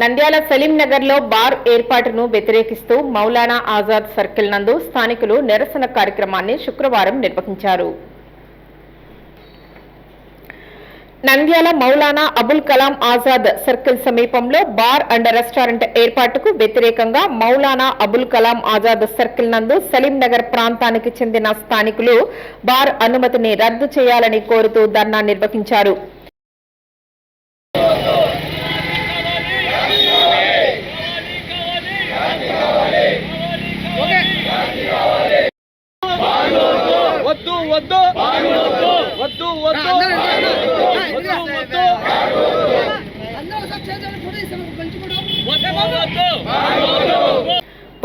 నంద్యాల సలీం నగర్లో బార్ ఏర్పాటును వ్యతిరేకిస్తూ మౌలానా ఆజాద్ సర్కిల్ నందు స్థానికులు నిరసన కార్యక్రమాన్ని శుక్రవారం నిర్వహించారు. నంద్యాల మౌలానా అబుల్ కలాం ఆజాద్ సర్కిల్ సమీపంలో బార్ అండ్ రెస్టారెంట్ ఏర్పాటుకు వ్యతిరేకంగా మౌలానా అబుల్ కలాం ఆజాద్ సర్కిల్ నందు సలీం నగర్ ప్రాంతానికి చెందిన స్థానికులు బార్ అనుమతిని రద్దు చేయాలని కోరుతూ ధర్నా నిర్వహించారు. వద్దు. వద్దు వద్దు.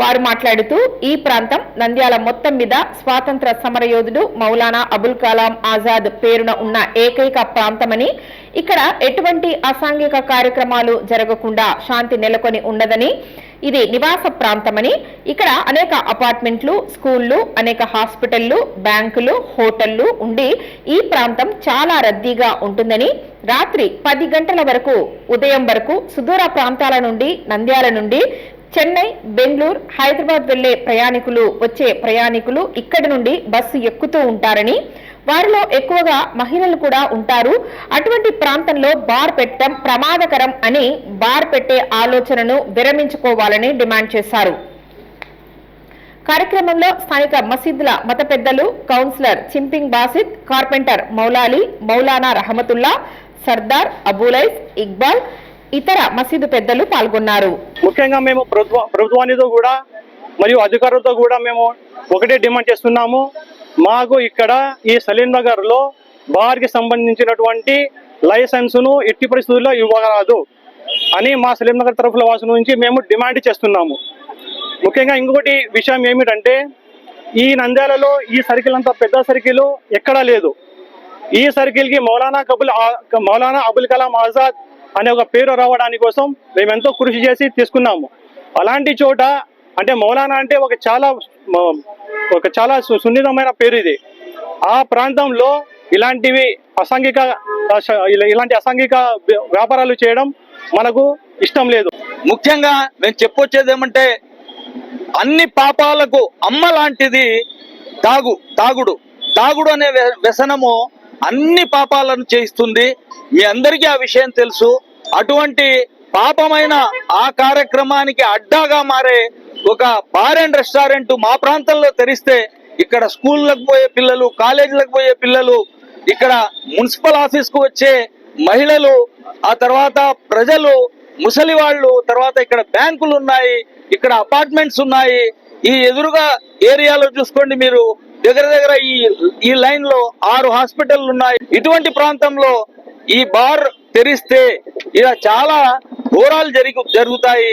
వారు మాట్లాడుతూ ఈ ప్రాంతం నంద్యాల మొత్తం మీద స్వాతంత్ర సమరయోధుడు మౌలానా అబుల్ కలాం ఆజాద్ పేరున ఉన్న ఏకైక ప్రాంతమని ఇక్కడ ఎటువంటి అసాంఘిక కార్యక్రమాలు జరగకుండా శాంతి నెలకొని ఉండదని ఇది నివాస ప్రాంతమని. ఇక్కడ అనేక అపార్ట్మెంట్లు స్కూళ్ళు అనేక హాస్పిటళ్ళు బ్యాంకులు హోటళ్ళు ఉండి ఈ ప్రాంతం చాలా రద్దీగా ఉంటుందని. రాత్రి పది గంటల వరకు ఉదయం వరకు సుదూర ప్రాంతాల నుండి నంద్యాల నుండి చెన్నై బెంగళూరు హైదరాబాద్ వెళ్ళే ప్రయాణికులు వచ్చే ప్రయాణికులు ఇక్కడి నుండి బస్సు ఎక్కుతూ ఉంటారని. వారిలో ఎక్కువగా మహిళలు కూడా ఉంటారు. అటువంటి ప్రాంతంలో బార్ పెట్టడం ప్రమాదకరం అని బార్ పెట్టే ఆలోచనను విరమించుకోవాలని డిమాండ్ చేశారు. కార్యక్రమంలో స్థానిక మసీదుల మత పెద్దలు కౌన్సిలర్ చింపింగ్ బాసిద్ కార్పెంటర్ మౌలాలి మౌలానా రహమతుల్లా సర్దార్ అబులైస్ ఇక్బాల్ ఇతర మసీదు పెద్దలు పాల్గొన్నారు. ముఖ్యంగా మేము ప్రభుత్వానితో కూడా మరియు అధికారులతో కూడా మేము ఒకటే డిమాండ్ చేస్తున్నాము. మాకు ఇక్కడ ఈ సలీం నగర్లో బార్కి సంబంధించినటువంటి లైసెన్స్ను ఎట్టి పరిస్థితుల్లో ఇవ్వరాదు అని మా సలీం నగర్ తరఫుల వాసు నుంచి మేము డిమాండ్ చేస్తున్నాము. ముఖ్యంగా ఇంకొకటి విషయం ఏమిటంటే ఈ నంద్యాలలో ఈ సర్కిల్ అంత పెద్ద సర్కిల్ ఎక్కడా లేదు. ఈ సర్కిల్కి మౌలానా కబుల్ మౌలానా అబుల్ కలాం ఆజాద్ అనే ఒక పేరు రావడానికి కోసం మేము ఎంతో కృషి చేసి తీసుకున్నాము. అలాంటి చోట అంటే మౌలానా అంటే ఒక చాలా ఒక చాలా సున్నితమైన పేరు ఇది ఆ ప్రాంతంలో ఇలాంటివి అసాంఘిక ఇలా- ఇలాంటి అసాంఘిక వ్యాపారాలు చేయడం మనకు ఇష్టం లేదు. ముఖ్యంగా మేము చెప్పొచ్చేది ఏమంటే అన్ని పాపాలకు అమ్మ లాంటిది తాగు తాగుడు తాగుడు అనే వ్య- వ్యసనము అన్ని పాపాలను చేయిస్తుంది. మీ అందరికీ ఆ విషయం తెలుసు. అటువంటి పాపమైన ఆ కార్యక్రమానికి అడ్డాగా మారే ఒక బార్ అండ్ రెస్టారెంట్ మా ప్రాంతంలో తెరిస్తే ఇక్కడ స్కూళ్ళకు పోయే పిల్లలు కాలేజీలకు పోయే పిల్లలు ఇక్కడ మున్సిపల్ ఆఫీస్కు వచ్చే మహిళలు ఆ తర్వాత ప్రజలు ముసలి వాళ్ళు తర్వాత ఇక్కడ బ్యాంకులు ఉన్నాయి ఇక్కడ అపార్ట్మెంట్స్ ఉన్నాయి. ఈ ఎదురుగా ఏరియాలో చూసుకోండి మీరు దగ్గర దగ్గర ఈ ఈ లైన్లో ఆరు హాస్పిటల్ ఉన్నాయి. ఇటువంటి ప్రాంతంలో ఈ బార్ తెరిస్తే ఇలా చాలా ఘోరాలు జరిగి జరుగుతాయి.